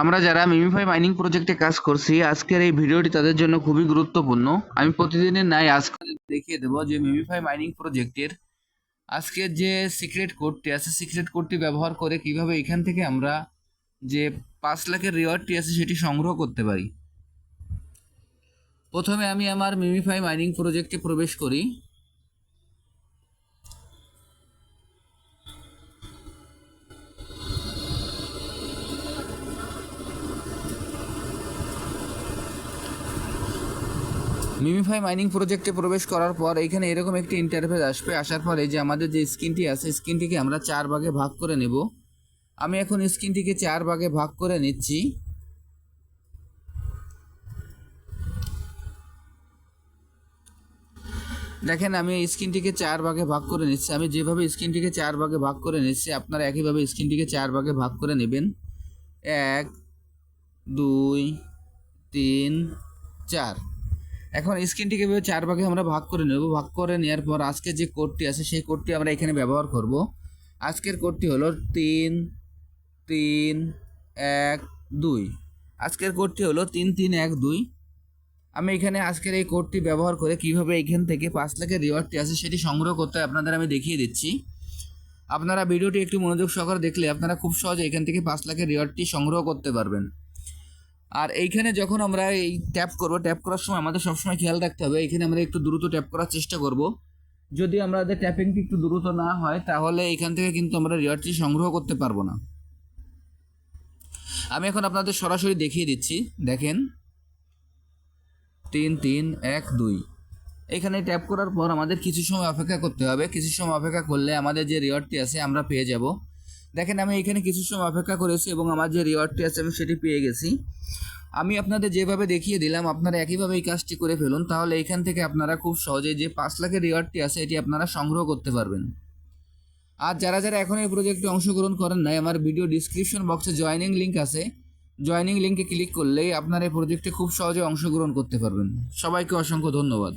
আমরা যারা MemeFi mining প্রজেক্টে কাজ করছি, আজকের এই ভিডিওটি তাদের জন্য খুবই গুরুত্বপূর্ণ। আমি প্রতিদিনের নাই আজকে দেখিয়ে দেবো যে মিমিফাই মাইনিং প্রজেক্টের আজকের যে সিক্রেট কোডটি আছে সিক্রেট কোডটি ব্যবহার করে কীভাবে এখান থেকে আমরা যে পাঁচ লাখের রিওয়ার্ডটি আছে, সেটি সংগ্রহ করতে পারি। প্রথমে আমি আমার মিমিফাই মাইনিং প্রজেক্টে প্রবেশ করি। মিমিফাই মাইনিং প্রজেক্টে প্রবেশ করার পর এখানে এরকম একটি ইন্টারফেস আসবে। আসার পর যে আমাদের যে স্ক্রিনটি আছে স্ক্রিনটিকে আমরা চার ভাগে ভাগ করে নেব। আমি এখন স্ক্রিনটিকে চার ভাগে ভাগ করে নিচ্ছি। দেখেন, আমি স্ক্রিনটিকে চার ভাগে ভাগ করে নিচ্ছি। আমি যেভাবে স্ক্রিনটিকে চার ভাগে ভাগ করে নিচ্ছি, আপনারা একইভাবে স্ক্রিনটিকে চার ভাগে ভাগ করে নেবেন। এক, দুই, তিন, চার। এখন স্ক্রিনটিকে চার ভাগে আমরা ভাগ করে নেব। ভাগ করে নেওয়ার পর আজকে যে কোডটি আছে, সেই কোডটি আমরা এখানে ব্যবহার করব। আজকের কোডটি হলো তিন তিন, এক, দুই। আজকের কোডটি হলো তিন তিন, এক, দুই। আমি এখানে আজকের এই কোডটি ব্যবহার করে কীভাবে এখান থেকে পাঁচ লাখের রিওয়ার্ডটি আছে, সেটি সংগ্রহ করতে আপনাদের আমি দেখিয়ে দিচ্ছি। আপনারা ভিডিওটি একটু মনোযোগ সহকারে দেখলে আপনারা খুব সহজে এখান থেকে পাঁচ লাখের রিওয়ার্ডটি সংগ্রহ করতে পারবেন। আর এইখানে যখন আমরা এই ট্যাপ করব ট্যাপ করার সময় আমাদের সবসময় খেয়াল রাখতে হবে এখানে আমরা একটু দ্রুত ট্যাপ করার চেষ্টা করব। যদি আমাদের ট্যাপিংটি একটু দ্রুত না হয়, তাহলে এখান থেকে কিন্তু আমরা রিওয়ার্ডটি সংগ্রহ করতে পারব না। আমি এখন আপনাদের সরাসরি দেখিয়ে দিচ্ছি, দেখেন। তিন তিন, এক, দুই। এখানে ট্যাপ করার পর আমাদের কিছু সময় অপেক্ষা করতে হবে, কিছু সময় অপেক্ষা করলে আমাদের যে রিওয়ার্ডটি আছে, আমরা পেয়ে যাব। দেখেন, আমি এখানে কিছু সময় অপেক্ষা করেছি এবং আমার যে রিওয়ার্ডটি আছে, আমি সেটি পেয়ে গেছি। আমি আপনাদের যেভাবে দেখিয়ে দিলাম, আপনারা একইভাবে এই কাজটি করে ফেলুন, তাহলে এখান থেকে আপনারা খুব সহজে যে পাঁচ লাখের রিওয়ার্ডটি আছে, এটি আপনারা সংগ্রহ করতে পারবেন। আর যারা যারা এখন এই প্রজেক্টে অংশগ্রহণ করেন নাই, আমার ভিডিও ডিসক্রিপশন বক্সে জয়েনিং লিঙ্ক আছে। জয়েনিং লিঙ্কে ক্লিক করলেই আপনারা এই প্রজেক্টে খুব সহজে অংশগ্রহণ করতে পারবেন। সবাইকে অসংখ্য ধন্যবাদ।